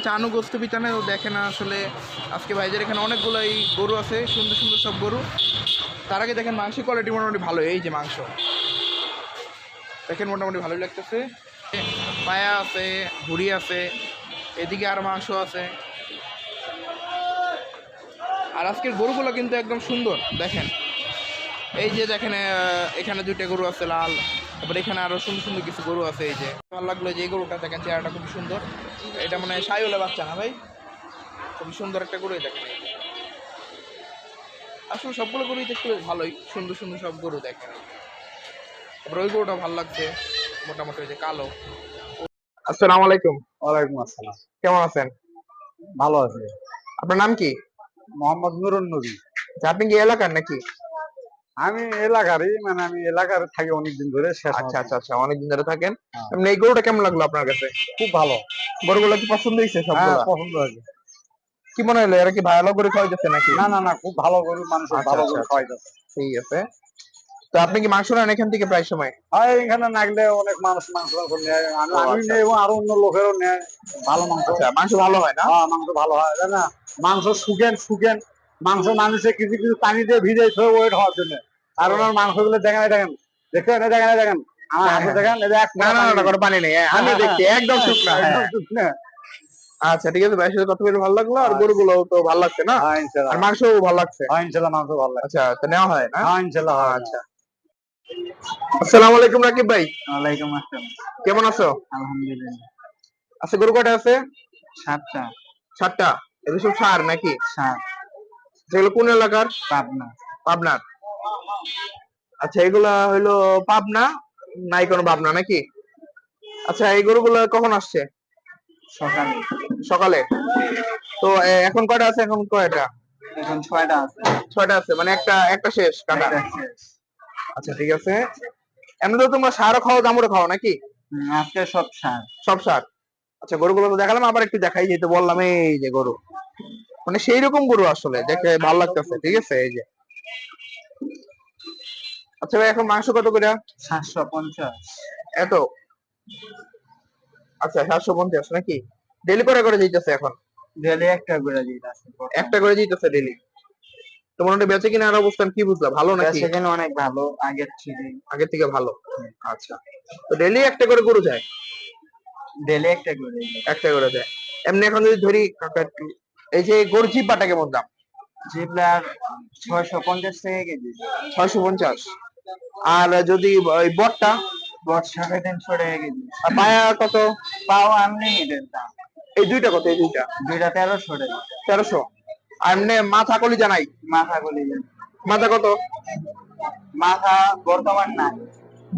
হচ্ছে আনুগোস্ত বিতানে তো দেখে না আসলে। আজকে ভাইদের এখানে অনেকগুলোই গরু আছে, সুন্দর সুন্দর সব গরু। তার আগে দেখেন মাংসের কোয়ালিটি মোটামুটি ভালো, এই যে মাংস। দেখেন মোটামুটি ভালোই লাগতেছে। পায়া আছে, ভুড়ি আছে, এদিকে আর মাংস আছে। আর আজকের গরুগুলো কিন্তু একদম সুন্দর, দেখেন। এই যে দেখেন এখানে দুইটা গরু আছে লাল। তারপর এখানে আরও সুন্দর সুন্দর কিছু গরু আছে এই যে। ভালো লাগল যে এই গরুটা দেখেন চেহারাটা খুব সুন্দর। এটা মানে সাইওয়ালা বাচ্চা না ভাই? খুবই সুন্দর একটা গরুই দেখেন। আসলে সবগুলো গরুই দেখতে বেশ ভালোই সুন্দর সুন্দর সব গরু দেখেন। তারপর ওই গরুটা ভালো লাগছে মোটামুটি ওই যে কালো। আসসালামু আলাইকুম। ওয়ালাইকুম আসসালাম। কেমন আছেন? ভালো আছে। আপনার নাম কি? মোহাম্মদ নুরুন নবী। আচ্ছা, আপনি কি এলাকার নাকি? আমি এলাকারই মানে আমি এলাকার থাকি অনেকদিন ধরে আচ্ছা আচ্ছা আচ্ছা অনেকদিন ধরে থাকেন। হ্যাঁ। এই গরুটা কেমন লাগল আপনার কাছে? খুব ভালো। গরুগুলো কি পছন্দ হয়েছে হ্যাঁ সবগুলো? পছন্দ হয়েছে। কি মনে হলো এরা কি ভালো করে খাওয়াইতেছে নাকি? না না না খুব ভালো গরু মানুষ আচ্ছা, ভালো আচ্ছা, করে আচ্ছা। খাওয়াইতেছে। ঠিক আছে। তো আপনি কি মাংস নেন এখান থেকে প্রায় সময়? আর এখানে নাগলে অনেক মানুষ মাংস নেয়। আমি। নেই আরও অন্য লোকেরও নেয়। ভালো মাংস। মাংস ভালো হয় না? হ্যাঁ মাংস ভালো হয়। না মাংস শুকেন শুকেন। মাংস মানুষে কিছু কিছু পানি দিয়ে ভিজে ওয়েট হওয়ার জন্য। আর ওনার মাংসগুলো দেখেন। দেখেন দেখেন দেখেন দেখেন। আমার হ্যাঁ, হাতে হ্যাঁ। দেখেন এক না না না, কোনো পানি নেই হ্যাঁ, আমি হ্যাঁ, দেখছি হ্যাঁ। একদম শুকনা হ্যাঁ। আচ্ছা ঠিক আছে ভাইয়ের সাথে কথা বলে ভালো লাগল আর আচ্ছা। গরুগুলো তো ভালো লাগছে না? হ্যাঁ আর মাংসও ভালো লাগছে? হ্যাঁ ইনশাল্লাহ মাংস ভালো লাগে আচ্ছা তো নেওয়া হয় না? হ্যাঁ ইনশাল্লাহ আচ্ছা। আসসালামু আলাইকুম রাকিব ভাই। ওয়ালাইকুম আসসালাম। কেমন আছো? আলহামদুলিল্লাহ। আচ্ছা গরু কটা আছে? সাতটা। সাতটা? এগুলো সব সার নাকি? সাত সেগুলো কোন এলাকার? পাবনা। পাবনার। আচ্ছা এগুলা হইল পাবনা? নাই কোনো পাবনা নাকি? আচ্ছা এই গরুগুলো কখন আসছে? সকালে। সকালে? তো এখন কয়টা আছে? এখন কয়টা? এখন ছয়টা আছে। ছয়টা আছে মানে একটা একটা শেষ কাটা। আচ্ছা ঠিক আছে। এমনি তো তোমরা সারও খাও দামুরও খাও নাকি? আজকে সব সার। সব সার। আচ্ছা গরুগুলো তো দেখালাম আবার একটু দেখাই যেহেতু বললাম এই যে গরু। মানে সেই রকম গরু আসলে দেখে ভালো লাগতেছে ঠিক আছে এই যে। আচ্ছা ভাই এখন মাংস কত করে? সাতশো পঞ্চাশ। এত? আচ্ছা সাতশো পঞ্চাশ নাকি? ডেলি করে করে দিতেছে এখন? ডেলি একটা করে দিই আছে একটা করে দিতেছে ডেলি তো মনে হয় বেঁচে কিনা আর অবস্থান কি বুঝলা ভালো নাকি? সেখানে অনেক ভালো আগের থেকে। আগের থেকে ভালো? আচ্ছা। তো ডেলি একটা করে গরু যায়? ডেলি একটা করে একটা করে যায়। এমনি এখন যদি ধরি কাকা একটু এই যে গরু জিব্বাটা কেমন দাম? জিবলার ছয়শো পঞ্চাশ টাকা কেজি। ছয়শো পঞ্চাশ। আর যদি ওই বটটা? বট সাড়ে তিনশো টাকা কেজি। আর পায়া কত? পাও আনলিমিটেড দাম। এই দুইটা কত এই দুইটা? দুইটা তেরোশো টাকা। তেরোশো। আর এমনি মাথা কলি জানাই মাথা গুলি মাথা কত? মাথা বর্তমান নাই।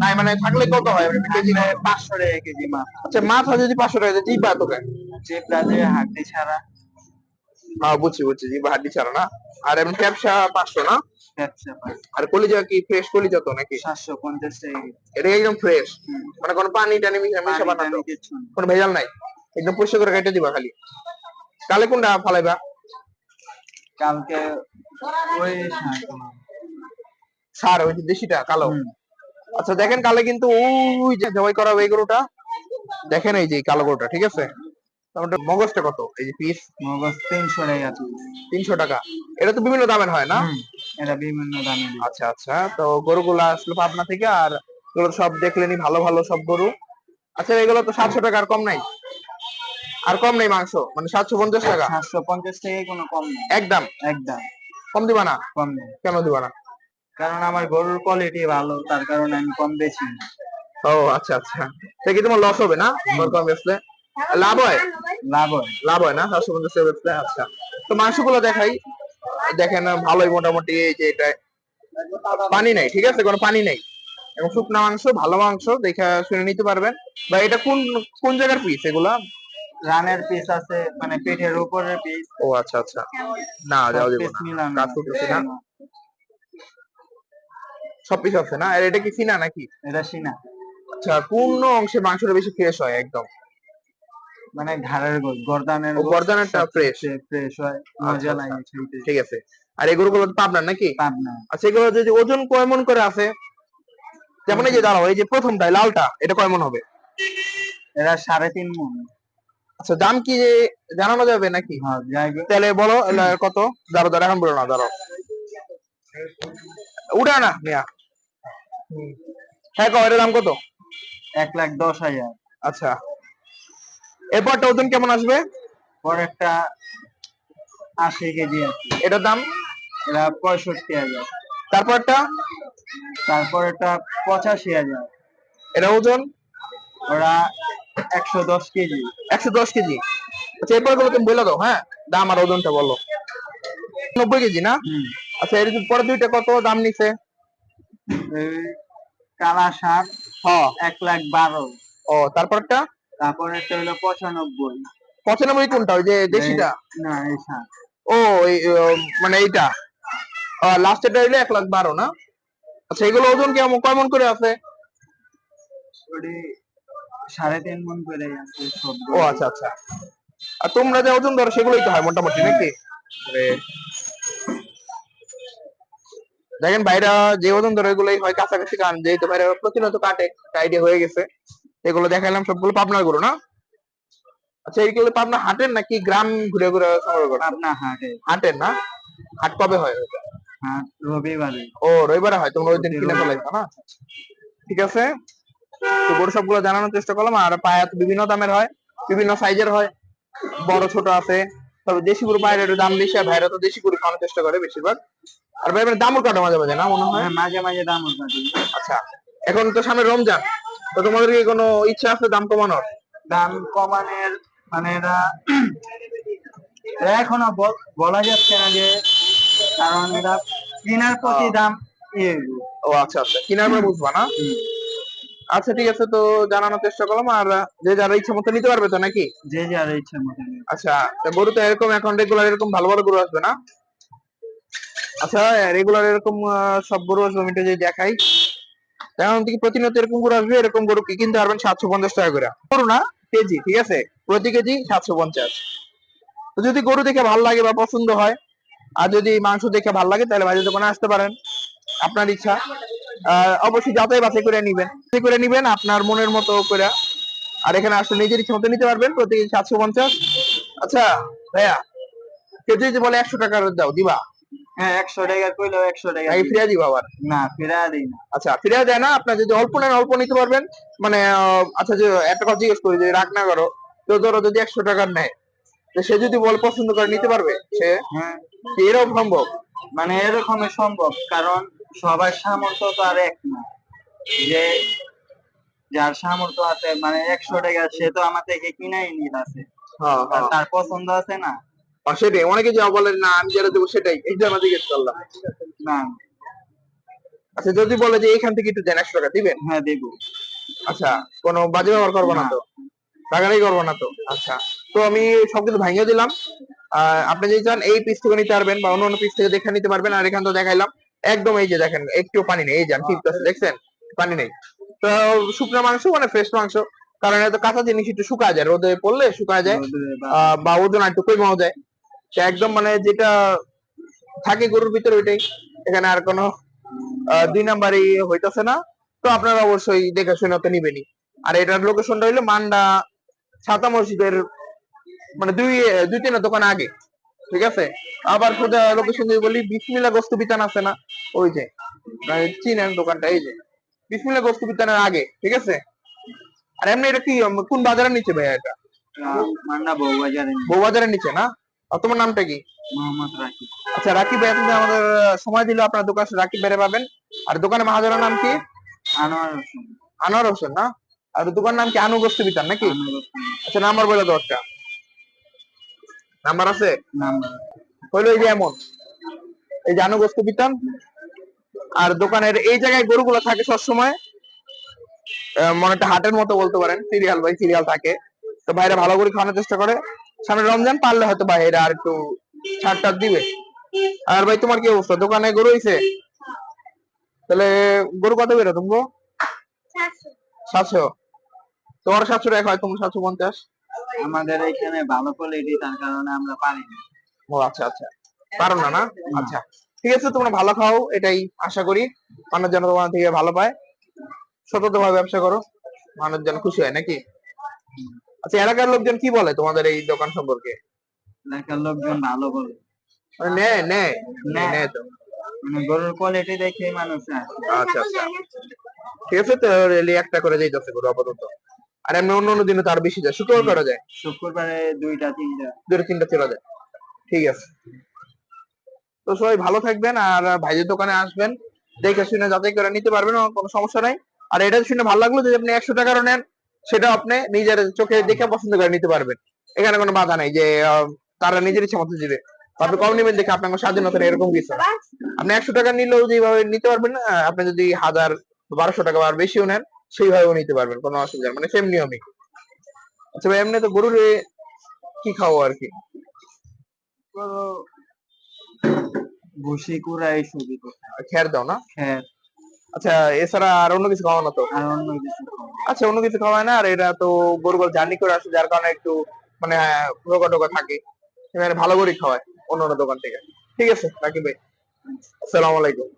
নাই মানে থাকলে কত হয়? কেজি কেজি পাঁচশো টাকা কেজি মাথা। আচ্ছা মাথা যদি পাঁচশো টাকা যায়, জিব্বা তো কেন জিবলা যে হাড্ডি ছাড়া। হ্যাঁ বুঝছি বুঝছি হাড্ডি ছাড়া না? আর এমনি ক্যাপসা পাঁচশো না? ব্যবসা আর কলিজা কি ফ্রেশ কলিজা তো নাকি? সাতশো পঞ্চাশ এটা একদম ফ্রেশ মানে কোনো পানি টানি মিশা মিশা পানি বানাতো টানি কিচ্ছু না। কোনো ভেজাল নাই। একদম পরিষ্কার করে কেটে দিবা খালি। কালে কোনটা ফালাইবা? কালকে ওই সার ওই দেশিটা কালো। আচ্ছা দেখেন কালে কিন্তু ওই যে জবাই করা এই গরুটা। দেখেন এই যে কালো গরুটা ঠিক আছে? তারপরে মগজটা কত? এই যে পিস মগজ তিনশো টাকা। তিনশো টাকা। এটা তো বিভিন্ন দামের হয় না? এটা বিভিন্ন দামে আচ্ছা আচ্ছা। তো গরুগুলা আসলো পাবনা থেকে আর এগুলো সব দেখলেনি ভালো ভালো সব গরু। আচ্ছা এগুলো তো সাতশো টাকা আর কম নাই? আর কম নেই মাংস? মানে সাতশো পঞ্চাশ টাকা? সাতশো পঞ্চাশ টাকায় কোনো কম নেই। একদম? একদম। কম দিবা না? কম নেই। কেন দিবা না? কারণ আমার গরুর কোয়ালিটি ভালো তার কারণে আমি কম বেশি ও আচ্ছা আচ্ছা। তা কি তোমার লস হবে না? গরু কম বেচলে? লাভ হয়? লাভ হয়। লাভ হয় না? সাতশো পঞ্চাশ টাকা বেচলে? আচ্ছা। তো মাংসগুলো দেখাই। দেখেন ভালোই মোটামুটি এই যে এটা পানি নাই ঠিক আছে? কোনো পানি নাই। এবং শুকনা মাংস ভালো মাংস দেখে শুনে নিতে পারবেন। বা এটা কোন কোন জায়গার পিস এগুলা? রানের পিস আছে মানে পেটের উপরের পিস ও আচ্ছা আচ্ছা। না যাও দেবো না। কাজ করতেছি না? সব পিস আছে না? আর এটা কি চিনা নাকি? এটা সিনা। আচ্ছা কোন অংশে মাংসটা বেশি ফ্রেশ হয় একদম? মানে ঘাড়ের গোল গর্দানের ও, গর্দানেরটা fresh। ফ্রেশ হয় আচ্ছা, মজা আচ্ছা। লাগে খেতে ঠিক আছে। আর এগুলো তো পাবনার নাকি? পাবনা। আচ্ছা এগুলো যদি ওজন কয় মন করে আছে? যেমন এই যে দাঁড়াও এই যে প্রথমটাই লালটা এটা কয় মন হবে? এরা সাড়ে তিন মন। আচ্ছা দাম কি জানানো যাবে নাকি? হ্যাঁ তাহলে বলো কত? দাঁড়ো দাঁড়ো এখন বলো না দাঁড়ো উঠা না মিয়া। হ্যাঁ কো এটার দাম কত? এক লাখ দশ হাজার। আচ্ছা। এরপরটা ওজন কেমন আসবে? পরেরটা আশি কেজি আছে এটার দাম? এটা পঁয়ষট্টি হাজার। তারপরটা? তারপর এটা পঁচাশি হাজার। এটা ওজন? ওরা একশো দশ কেজি। একশো দশ কেজি। আচ্ছা এরপর তুমি বলে দাও হ্যাঁ? দাম আর ওজনটা বলো। নব্বই কেজি না? আচ্ছা এর পরে দুইটা কত দাম নিছে? এই কালা হ্যাঁ এক লাখ বারো। ও তারপরটা? তারপর একটা হলো পঁচানব্বই। পঁচানব্বই কোনটা? ওই যে দেশিটা? না শাক ও মানে এইটা। হইলে এক লাখ বারো না? আচ্ছা এগুলো ওজন কেমন কেমন করে আছে? সাড়ে তিন মন করে আছে ও আচ্ছা আচ্ছা। আর তোমরা যে ওজন ধরো সেগুলোই তো হয় মোটামুটি নাকি? দেখেন ভাইরা যে ওজন ধরো এগুলোই হয় কাছাকাছি কান যেহেতু ভাইরা প্রতিনিয়ত কাটে আইডিয়া হয়ে গেছে। এগুলো দেখালাম সবগুলো পাবনার গরু না? আচ্ছা এইগুলো পাবনা হাটের নাকি গ্রাম ঘুরে ঘুরে সংগ্রহ করে? আপনার হাটে। হাটের না? হাট কবে হয়? হাট রবিবারে। ও রবিবারে হয় তোমরা ওই দিন কিনে ফেলাইছো না? ঠিক আছে? তো গরু সবগুলো জানানোর চেষ্টা করলাম আর পায়া তো বিভিন্ন দামের হয় বিভিন্ন সাইজের হয় বড় ছোট আছে। তবে দেশি গরু পায়ের একটু দাম বেশি আর ভাইরা তো দেশি গরু খাওয়ানোর চেষ্টা করে বেশিরভাগ। আর ভাই দামও কাটে মাঝে মাঝে না মনে হয়? হ্যাঁ মাঝে মাঝে দাম উঠাতে আচ্ছা এখন তো সামনে রমজান। তো তোমাদের কি কোনো ইচ্ছা আছে দাম কমানোর? দাম কমানোর মানে এরা এরা এখনও বলা যাচ্ছে না যে কারণ এরা কেনার প্রতি দাম ইয়ে ও আচ্ছা আচ্ছা। কিনার পরে বুঝবা না? আচ্ছা ঠিক আছে তো জানানোর চেষ্টা করলাম। আর যে যারা ইচ্ছা মতো নিতে পারবে তো নাকি? যে যার ইচ্ছা মতো আচ্ছা গরু তো এরকম এখন রেগুলার এরকম ভালো ভালো গরু আসবে না? আচ্ছা রেগুলার এরকম সব গরু আসবে আমি যদি দেখাই। এখন থেকে প্রতিনিয়ত এরকম গরু আসবে, এরকম গরু কিনতে পারবেন সাতশো পঞ্চাশ টাকা করে। গরু না, কেজি, ঠিক আছে? প্রতি কেজি সাতশো পঞ্চাশ। যদি গরু দেখে ভালো লাগে বা পছন্দ হয়, আর যদি মাংস দেখে ভালো লাগে, তাহলে ভাইদের দোকানে আসতে পারেন। আপনার ইচ্ছা। অবশ্যই যাচাই বাছাই করে নিবেন। যাচাই করে নিবেন, আপনার মনের মতো করে। আর এখানে আসলে নিজের ইচ্ছা মতো নিতে পারবেন, প্রতি কেজি সাতশো পঞ্চাশ। আচ্ছা ভাইয়া কেউ যদি বলে একশো টাকার দাও, দিবা? হ্যাঁ একশো টাকা একশো টাকা। ফিরিয়ে দিবা আবার? না ফেরা দিই না। আচ্ছা ফিরিয়ে দেয় না? আপনার যদি অল্প নেন অল্প নিতে পারবেন। মানে আচ্ছা যে একটা কথা জিজ্ঞেস করি যে রাগ না করো। তো ধরো যদি একশো টাকার নেয় তো সে যদি বল পছন্দ করে নিতে পারবে? সে? হ্যাঁ। এরকম সম্ভব? মানে এরকমই সম্ভব কারণ সবার সামর্থ্য তো আর এক না। যে যার সামর্থ্য আছে মানে একশো টাকা সে তো আমার থেকে কিনাই নিয়ে আছে হ্যাঁ আর তার পছন্দ আছে না সেটাই অনেকে যা বলে না আমি যেটা দেবো সেটাই এই জন্য জিজ্ঞেস করলাম। না। আচ্ছা যদি বলে যে এখান থেকে একটু দেন একশো টাকা দিবেন? হ্যাঁ দেবো। আচ্ছা কোনো বাজে ব্যবহার করব না তো? টাকাটাই করব না তো? আচ্ছা তো আমি সবকিছু ভাঙিয়ে দিলাম। আহ, আপনি যদি চান এই পিস থেকে নিতে পারবেন বা অন্য অন্য পিস থেকে দেখে নিতে পারবেন। আর এখান তো দেখাইলাম একদম এই যে দেখেন একটু পানি নেই এই যান আমি টিপতেছি, দেখছেন? পানি নেই। তো শুকনো মাংস মানে ফ্রেশ মাংস কারণ এত কাঁচা জিনিস একটু শুকায় যায় রোদে পড়লে শুকায় যায় বা- ওজন একটু কমাও যায়। একদম মানে যেটা থাকে গরুর ভিতরে ওইটাই। এখানে আর কোনো দুই নাম্বারই হইতাছে না। তো আপনারা অবশ্যই দেখে শুনে তো নিবেনই। আর এটার লোকেশনটা হইল মান্ডা ছাতা মসজিদের মানে দুই দুই তিনটা দোকান আগে। ঠিক আছে? আবার খোদা লোকেশন যদি বলি বিসমিল্লা গোস্ত বিতান আছে না? ওই যে মানে চিনেন দোকানটা এই যে। বিসমিল্লা গোস্ত বিতানের আগে ঠিক আছে? আর এমনি এটা কি কোন বাজারের নিচে ভাইয়া এটা? বউবাজারের নিচে না? আর তোমার নামটা কি? মোহাম্মদ রাখি আচ্ছা রাকিব ভাই তুমি আমাদের সময় দিলে আপনার দোকান রাকিব ভাইরে পাবেন। আর দোকানে মাহাজনের নাম কি? আনোয়ার হোসেন। আনোয়ার হোসেন না? আর দোকান নাম কি? আনুগস্ত বিতান নাকি? আচ্ছা নাম্বার বলে দাও একটা। নাম্বার আছে? হইল এই যে এমন। এই যে আনুগস্ত বিতান। আর দোকানের এই জায়গায় গরুগুলো থাকে সবসময়। আহ, মনে একটা হাটের মতো বলতে পারেন। সিরিয়াল বাই সিরিয়াল থাকে। তো ভাইরা ভালো করে খাওয়ানোর চেষ্টা করে। সামনে রমজান পারলে হয়তো ভাইরা আর একটু ছাড় টাড় দিবে। আর ভাই তোমার কি অবস্থা? দোকানে গরু হইছে? তাহলে গরু কত বেরো তুমি সাতশো। তোমার সাতশো টাকা হয় তোমার সাতশো পঞ্চাশ? আমাদের এখানে ভালো কোয়ালিটি তার কারণে আমরা পারি না। ও আচ্ছা আচ্ছা। পারো না না? আচ্ছা। ঠিক আছে তোমরা ভালো খাও এটাই আশা করি। মানুষ যেন তোমার থেকে ভালো পায়। সতত ভাবে ব্যবসা করো। মানুষ যেন খুশি হয় নাকি? আচ্ছা এলাকার লোকজন কি বলে তোমাদের এই দোকান সম্পর্কে? এলাকার লোকজন ভালো বলে। মানে তো। মানে গরুর কোয়ালিটি দেখে মানুষ আচ্ছা আচ্ছা। ঠিক আছে তো রেলি একটা করে যাইতেছে গরু আপাতত। আর এমনি অন্য অন্য দিনে তার বেশি যায়। শুক্রবার করা যায়? শুক্রবারে দুইটা তিনটা। দুটো তিনটা চলে যায়। ঠিক আছে। তো সবাই ভালো থাকবেন আর ভাইদের দোকানে আসবেন। দেখে শুনে যাচাই করে নিতে পারবেন কোনো সমস্যা নাই। আর এটা শুনে ভালো লাগল যদি আপনি একশো টাকারও নেন। সেটা আপনি নিজের চোখে দেখে পছন্দ করে নিতে পারবেন। এখানে কোনো বাধা নাই যে তারা নিজের ইচ্ছা মতো দিবে। আপনি কম নেবেন দেখে আপনার স্বাধীনতা এরকম কিছু আপনি একশো টাকা নিলেও যেভাবে নিতে পারবেন না আপনি যদি হাজার বারোশো টাকা বা আর বেশিও নেন সেইভাবেও নিতে পারবেন কোনো অসুবিধা মানে সেম নিয়মই। আচ্ছা ভাই এমনি তো গরুর কি খাওয়া আর কি? ভুসি কুড়া এইসবই তো দাও না? খের। আচ্ছা এছাড়া আর অন্য কিছু খাওয়ানো তো? আর অন্য কিছু আচ্ছা অন্য কিছু খাওয়ায় না আর এটা তো গরু গরু জার্নি করে আসে যার কারণে একটু মানে রোগা টোকা থাকে। এখানে ভালো করে খাওয়ায় অন্য অন্য দোকান থেকে। ঠিক আছে রাকিব ভাই। আসসালামু আলাইকুম।